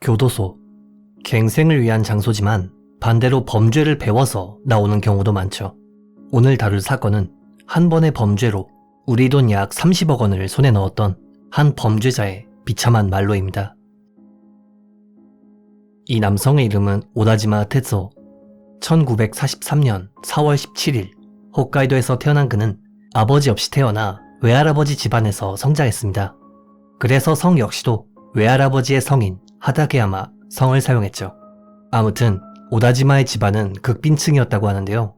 교도소. 갱생을 위한 장소지만 반대로 범죄를 배워서 나오는 경우도 많죠. 오늘 다룰 사건은 한 번의 범죄로 우리 돈 약 30억 원을 손에 넣었던 한 범죄자의 비참한 말로입니다. 이 남성의 이름은 오다지마 테츠오. 1943년 4월 17일 홋카이도에서 태어난 그는 아버지 없이 태어나 외할아버지 집안에서 성장했습니다. 그래서 성 역시도 외할아버지의 성인 하다케야마 성을 사용했죠. 아무튼 오다지마의 집안은 극빈층이었다고 하는데요.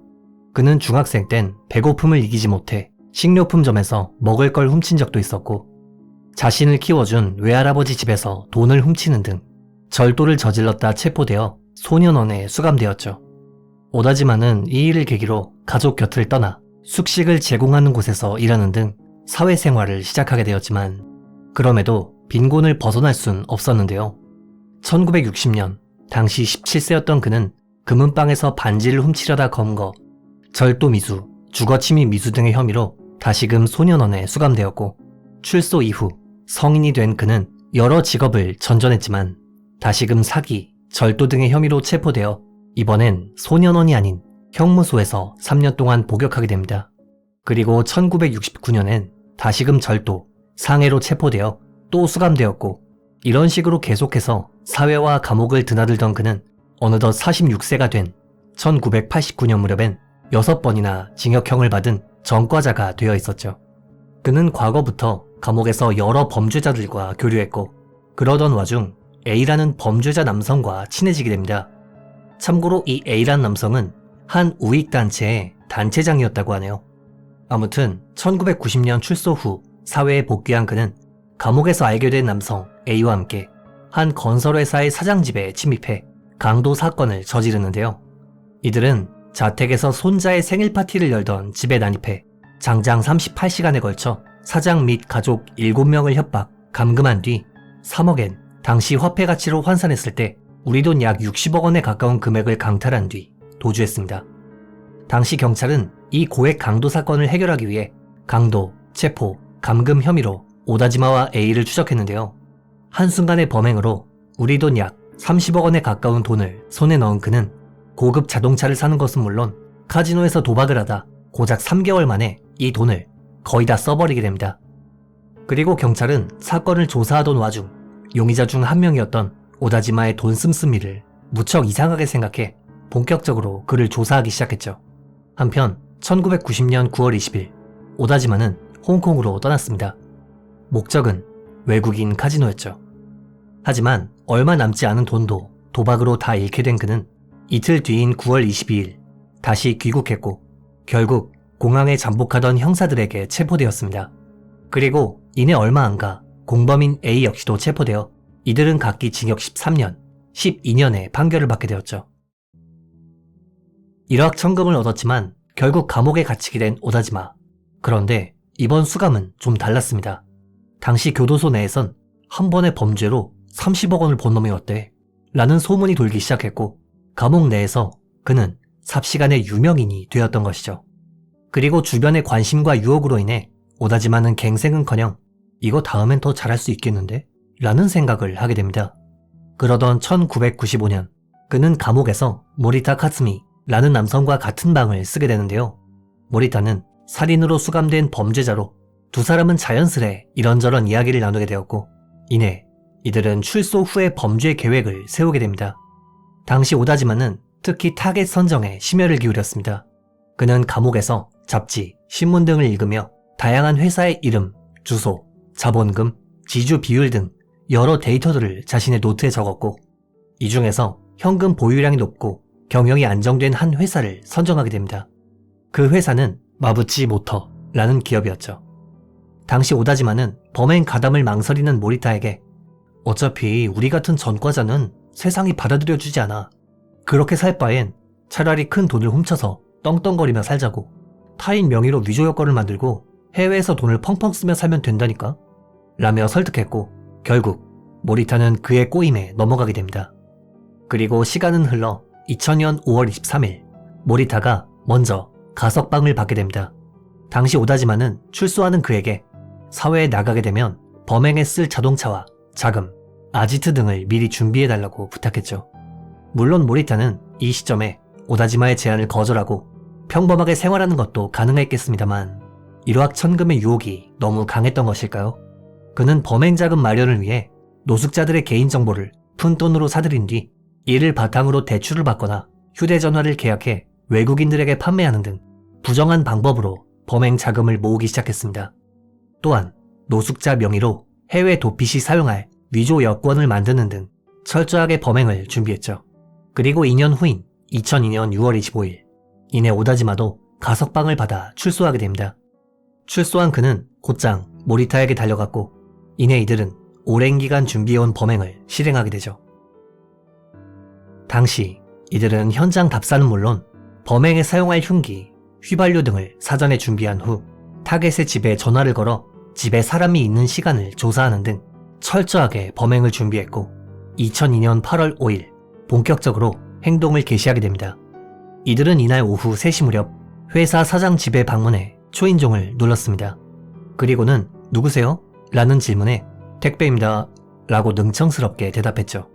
그는 중학생 땐 배고픔을 이기지 못해 식료품점에서 먹을 걸 훔친 적도 있었고 자신을 키워준 외할아버지 집에서 돈을 훔치는 등 절도를 저질렀다 체포되어 소년원에 수감되었죠. 오다지마는 이 일을 계기로 가족 곁을 떠나 숙식을 제공하는 곳에서 일하는 등 사회생활을 시작하게 되었지만 그럼에도 빈곤을 벗어날 순 없었는데요. 1960년 당시 17세였던 그는 금은방에서 반지를 훔치려다 검거, 절도 미수, 주거침입 미수 등의 혐의로 다시금 소년원에 수감되었고 출소 이후 성인이 된 그는 여러 직업을 전전했지만 다시금 사기, 절도 등의 혐의로 체포되어 이번엔 소년원이 아닌 형무소에서 3년 동안 복역하게 됩니다. 그리고 1969년엔 다시금 절도, 상해로 체포되어 또 수감되었고 이런 식으로 계속해서 사회와 감옥을 드나들던 그는 어느덧 46세가 된 1989년 무렵엔 6번이나 징역형을 받은 전과자가 되어 있었죠. 그는 과거부터 감옥에서 여러 범죄자들과 교류했고 그러던 와중 A라는 범죄자 남성과 친해지게 됩니다. 참고로 이 A라는 남성은 한 우익단체의 단체장이었다고 하네요. 아무튼 1990년 출소 후 사회에 복귀한 그는 감옥에서 알게 된 남성 A와 함께 한 건설회사의 사장 집에 침입해 강도 사건을 저지르는데요. 이들은 자택에서 손자의 생일 파티를 열던 집에 난입해 장장 38시간에 걸쳐 사장 및 가족 7명을 협박, 감금한 뒤 3억엔 당시 화폐 가치로 환산했을 때 우리 돈 약 60억 원에 가까운 금액을 강탈한 뒤 도주했습니다. 당시 경찰은 이 고액 강도 사건을 해결하기 위해 강도, 체포, 감금 혐의로 오다지마와 A를 추적했는데요. 한순간의 범행으로 우리 돈 약 30억 원에 가까운 돈을 손에 넣은 그는 고급 자동차를 사는 것은 물론 카지노에서 도박을 하다 고작 3개월 만에 이 돈을 거의 다 써버리게 됩니다. 그리고 경찰은 사건을 조사하던 와중 용의자 중 한 명이었던 오다지마의 돈 씀씀이를 무척 이상하게 생각해 본격적으로 그를 조사하기 시작했죠. 한편 1990년 9월 20일 오다지마는 홍콩으로 떠났습니다. 목적은 외국인 카지노였죠. 하지만 얼마 남지 않은 돈도 도박으로 다 잃게 된 그는 이틀 뒤인 9월 22일 다시 귀국했고 결국 공항에 잠복하던 형사들에게 체포되었습니다. 그리고 이내 얼마 안 가 공범인 A 역시도 체포되어 이들은 각기 징역 13년, 12년의 판결을 받게 되었죠. 일확천금을 얻었지만 결국 감옥에 갇히게 된 오다지마. 그런데 이번 수감은 좀 달랐습니다. 당시 교도소 내에선 한 번의 범죄로 30억 원을 번 놈이 어때? 라는 소문이 돌기 시작했고 감옥 내에서 그는 삽시간의 유명인이 되었던 것이죠. 그리고 주변의 관심과 유혹으로 인해 오다지마는 갱생은커녕 이거 다음엔 더 잘할 수 있겠는데? 라는 생각을 하게 됩니다. 그러던 1995년 그는 감옥에서 모리타 카츠미 라는 남성과 같은 방을 쓰게 되는데요. 모리타는 살인으로 수감된 범죄자로 두 사람은 자연스레 이런저런 이야기를 나누게 되었고 이내 이들은 출소 후의 범죄 계획을 세우게 됩니다. 당시 오다지마는 특히 타겟 선정에 심혈을 기울였습니다. 그는 감옥에서 잡지, 신문 등을 읽으며 다양한 회사의 이름, 주소, 자본금, 지주 비율 등 여러 데이터들을 자신의 노트에 적었고 이 중에서 현금 보유량이 높고 경영이 안정된 한 회사를 선정하게 됩니다. 그 회사는 마부치 모터라는 기업이었죠. 당시 오다지마는 범행 가담을 망설이는 모리타에게 어차피 우리 같은 전과자는 세상이 받아들여주지 않아. 그렇게 살 바엔 차라리 큰 돈을 훔쳐서 떵떵거리며 살자고 타인 명의로 위조 여권을 만들고 해외에서 돈을 펑펑 쓰며 살면 된다니까? 라며 설득했고 결국 모리타는 그의 꼬임에 넘어가게 됩니다. 그리고 시간은 흘러 2000년 5월 23일 모리타가 먼저 가석방을 받게 됩니다. 당시 오다지마는 출소하는 그에게 사회에 나가게 되면 범행에 쓸 자동차와 자금, 아지트 등을 미리 준비해달라고 부탁했죠. 물론 모리타는 이 시점에 오다지마의 제안을 거절하고 평범하게 생활하는 것도 가능했겠습니다만 일확천금의 유혹이 너무 강했던 것일까요? 그는 범행 자금 마련을 위해 노숙자들의 개인정보를 푼돈으로 사들인 뒤 이를 바탕으로 대출을 받거나 휴대전화를 계약해 외국인들에게 판매하는 등 부정한 방법으로 범행 자금을 모으기 시작했습니다. 또한 노숙자 명의로 해외 도피 시 사용할 위조 여권을 만드는 등 철저하게 범행을 준비했죠. 그리고 2년 후인 2002년 6월 25일 이내 오다지마도 가석방을 받아 출소하게 됩니다. 출소한 그는 곧장 모리타에게 달려갔고 이내 이들은 오랜 기간 준비해온 범행을 실행하게 되죠. 당시 이들은 현장 답사는 물론 범행에 사용할 흉기, 휘발유 등을 사전에 준비한 후 타겟의 집에 전화를 걸어 집에 사람이 있는 시간을 조사하는 등 철저하게 범행을 준비했고 2002년 8월 5일 본격적으로 행동을 개시하게 됩니다. 이들은 이날 오후 3시 무렵 회사 사장 집에 방문해 초인종을 눌렀습니다. 그리고는 누구세요? 라는 질문에 택배입니다. 라고 능청스럽게 대답했죠.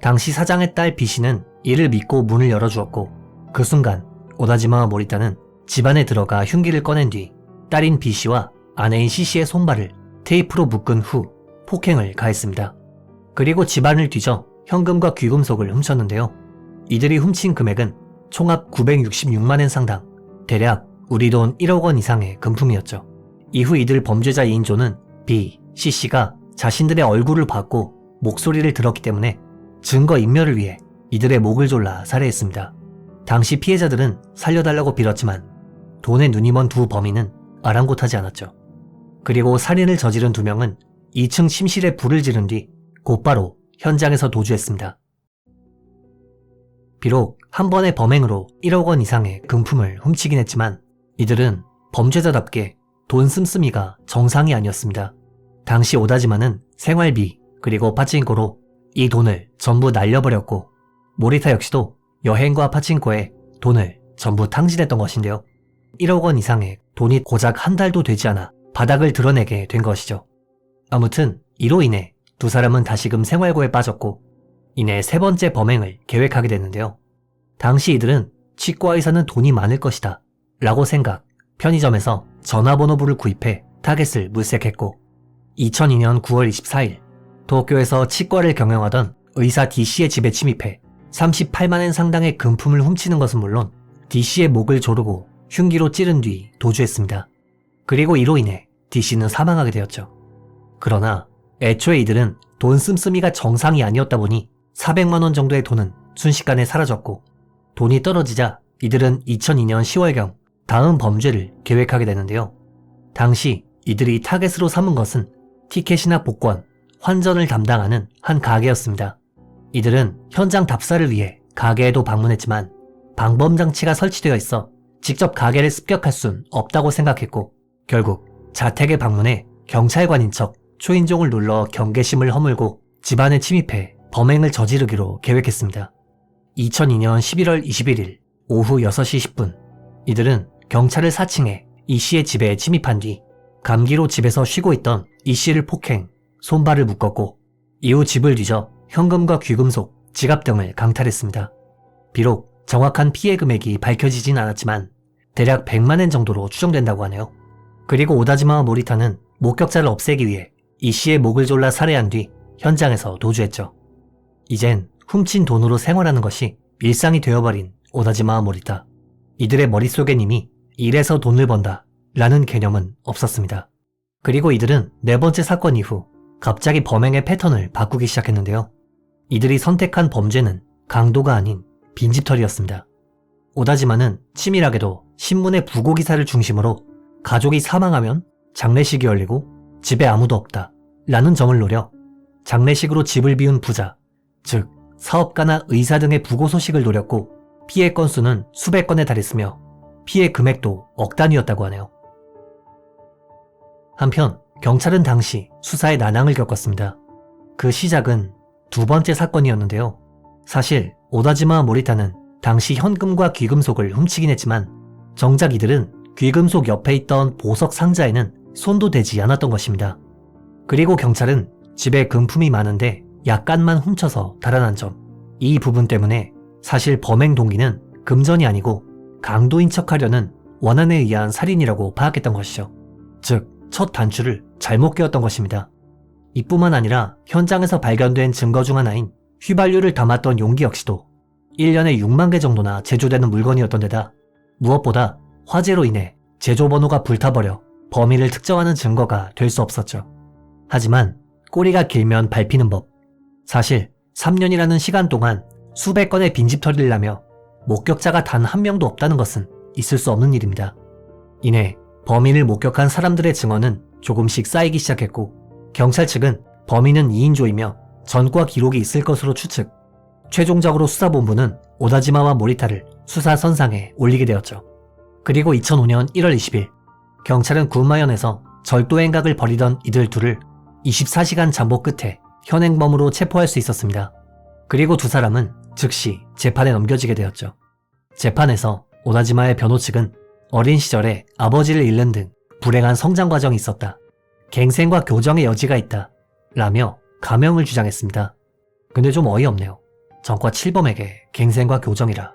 당시 사장의 딸 B씨는 이를 믿고 문을 열어주었고 그 순간 오다지마와 모리타는 집안에 들어가 흉기를 꺼낸 뒤 딸인 B씨와 아내인 C씨의 손발을 테이프로 묶은 후 폭행을 가했습니다. 그리고 집안을 뒤져 현금과 귀금속을 훔쳤는데요. 이들이 훔친 금액은 총합 966만엔 상당, 대략 우리 돈 1억 원 이상의 금품이었죠. 이후 이들 범죄자 2인조는 B, C씨가 자신들의 얼굴을 봤고 목소리를 들었기 때문에 증거 인멸을 위해 이들의 목을 졸라 살해했습니다. 당시 피해자들은 살려달라고 빌었지만 돈에 눈이 먼 두 범인은 아랑곳하지 않았죠. 그리고 살인을 저지른 두 명은 2층 침실에 불을 지른 뒤 곧바로 현장에서 도주했습니다. 비록 한 번의 범행으로 1억 원 이상의 금품을 훔치긴 했지만 이들은 범죄자답게 돈 씀씀이가 정상이 아니었습니다. 당시 오다지마는 생활비 그리고 파친코로 이 돈을 전부 날려버렸고 모리타 역시도 여행과 파친코에 돈을 전부 탕진했던 것인데요. 1억 원 이상의 돈이 고작 한 달도 되지 않아 바닥을 드러내게 된 것이죠. 아무튼 이로 인해 두 사람은 다시금 생활고에 빠졌고 이내 세 번째 범행을 계획하게 됐는데요. 당시 이들은 치과 의사는 돈이 많을 것이다 라고 생각 편의점에서 전화번호부를 구입해 타겟을 물색했고 2002년 9월 24일 도쿄에서 치과를 경영하던 의사 D씨의 집에 침입해 38만엔 상당의 금품을 훔치는 것은 물론 D씨의 목을 조르고 흉기로 찌른 뒤 도주했습니다. 그리고 이로 인해 D씨는 사망하게 되었죠. 그러나 애초에 이들은 돈 씀씀이가 정상이 아니었다 보니 400만원 정도의 돈은 순식간에 사라졌고 돈이 떨어지자 이들은 2002년 10월경 다음 범죄를 계획하게 되는데요. 당시 이들이 타겟으로 삼은 것은 티켓이나 복권, 환전을 담당하는 한 가게였습니다. 이들은 현장 답사를 위해 가게에도 방문했지만 방범 장치가 설치되어 있어 직접 가게를 습격할 순 없다고 생각했고 결국 자택에 방문해 경찰관인 척 초인종을 눌러 경계심을 허물고 집안에 침입해 범행을 저지르기로 계획했습니다. 2002년 11월 21일 오후 6시 10분 이들은 경찰을 사칭해 이 씨의 집에 침입한 뒤 감기로 집에서 쉬고 있던 이 씨를 폭행, 손발을 묶었고 이후 집을 뒤져 현금과 귀금속, 지갑 등을 강탈했습니다. 비록 정확한 피해 금액이 밝혀지진 않았지만 대략 100만엔 정도로 추정된다고 하네요. 그리고 오다지마와 모리타는 목격자를 없애기 위해 이 씨의 목을 졸라 살해한 뒤 현장에서 도주했죠. 이젠 훔친 돈으로 생활하는 것이 일상이 되어버린 오다지마와 모리타. 이들의 머릿속엔 이미 일해서 돈을 번다 라는 개념은 없었습니다. 그리고 이들은 네 번째 사건 이후 갑자기 범행의 패턴을 바꾸기 시작했는데요. 이들이 선택한 범죄는 강도가 아닌 빈집털이였습니다. 오다지마는 치밀하게도 신문의 부고 기사를 중심으로 가족이 사망하면 장례식이 열리고 집에 아무도 없다 라는 점을 노려 장례식으로 집을 비운 부자, 즉 사업가나 의사 등의 부고 소식을 노렸고 피해 건수는 수백 건에 달했으며 피해 금액도 억 단위였다고 하네요. 한편 경찰은 당시 수사에 난항을 겪었습니다. 그 시작은 두 번째 사건이었는데요. 사실 오다지마 모리타는 당시 현금과 귀금속을 훔치긴 했지만 정작 이들은 귀금속 옆에 있던 보석 상자에는 손도 대지 않았던 것입니다. 그리고 경찰은 집에 금품이 많은데 약간만 훔쳐서 달아난 점. 이 부분 때문에 사실 범행 동기는 금전이 아니고 강도인 척하려는 원한에 의한 살인이라고 파악했던 것이죠. 즉, 첫 단추를 잘못 끼웠던 것입니다. 이뿐만 아니라 현장에서 발견된 증거 중 하나인 휘발유를 담았던 용기 역시도 1년에 6만 개 정도나 제조되는 물건이었던 데다 무엇보다 화재로 인해 제조 번호가 불타버려 범인을 특정하는 증거가 될 수 없었죠. 하지만 꼬리가 길면 밟히는 법. 사실 3년이라는 시간 동안 수백 건의 빈집털이를 하며 목격자가 단 한 명도 없다는 것은 있을 수 없는 일입니다. 이내 범인을 목격한 사람들의 증언은 조금씩 쌓이기 시작했고 경찰 측은 범인은 2인조이며 전과 기록이 있을 것으로 추측. 최종적으로 수사본부는 오다지마와 모리타를 수사 선상에 올리게 되었죠. 그리고 2005년 1월 20일 경찰은 군마현에서 절도 행각을 벌이던 이들 둘을 24시간 잠복 끝에 현행범으로 체포할 수 있었습니다. 그리고 두 사람은 즉시 재판에 넘겨지게 되었죠. 재판에서 오다지마의 변호 측은 어린 시절에 아버지를 잃는 등 불행한 성장 과정이 있었다. 갱생과 교정의 여지가 있다. 라며 가명을 주장했습니다. 근데 좀 어이없네요. 전과 7범에게 갱생과 교정이라.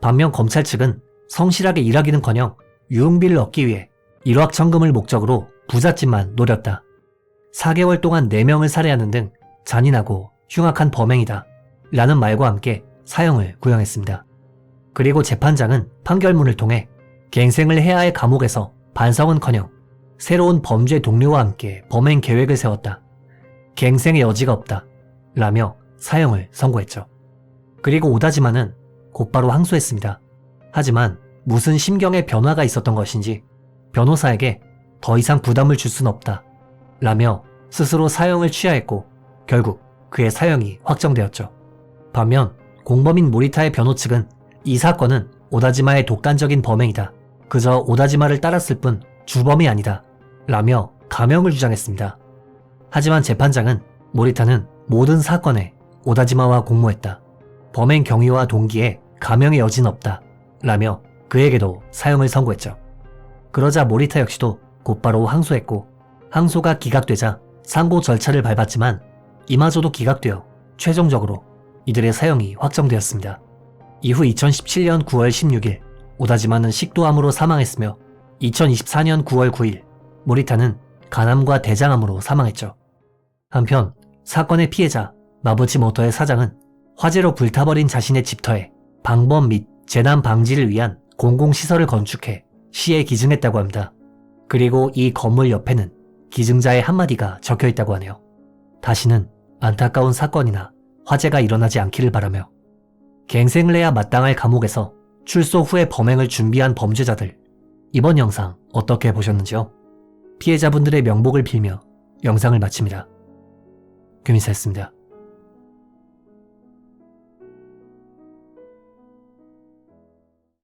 반면 검찰 측은 성실하게 일하기는커녕 유흥비를 얻기 위해 일확천금을 목적으로 부잣집만 노렸다. 4개월 동안 4명을 살해하는 등 잔인하고 흉악한 범행이다. 라는 말과 함께 사형을 구형했습니다. 그리고 재판장은 판결문을 통해 갱생을 해야 할 감옥에서 반성은커녕 새로운 범죄 동료와 함께 범행 계획을 세웠다. 갱생의 여지가 없다. 라며 사형을 선고했죠. 그리고 오다지마는 곧바로 항소했습니다. 하지만 무슨 심경의 변화가 있었던 것인지 변호사에게 더 이상 부담을 줄 순 없다. 라며 스스로 사형을 취하했고 결국 그의 사형이 확정되었죠. 반면 공범인 모리타의 변호 측은 이 사건은 오다지마의 독단적인 범행이다. 그저 오다지마를 따랐을 뿐 주범이 아니다. 라며 가명을 주장했습니다. 하지만 재판장은 모리타는 모든 사건에 오다지마와 공모했다. 범행 경위와 동기에 가명의 여지는 없다. 라며 그에게도 사형을 선고했죠. 그러자 모리타 역시도 곧바로 항소했고 항소가 기각되자 상고 절차를 밟았지만 이마저도 기각되어 최종적으로 이들의 사형이 확정되었습니다. 이후 2017년 9월 16일 오다지마는 식도암으로 사망했으며 2024년 9월 9일 모리타는 간암과 대장암으로 사망했죠. 한편 사건의 피해자 마부치 모터의 사장은 화재로 불타버린 자신의 집터에 방범 및 재난 방지를 위한 공공시설을 건축해 시에 기증했다고 합니다. 그리고 이 건물 옆에는 기증자의 한마디가 적혀 있다고 하네요. 다시는 안타까운 사건이나 화재가 일어나지 않기를 바라며 갱생을 해야 마땅할 감옥에서 출소 후에 범행을 준비한 범죄자들 이번 영상 어떻게 보셨는지요? 피해자분들의 명복을 빌며 영상을 마칩니다. 금이사였습니다.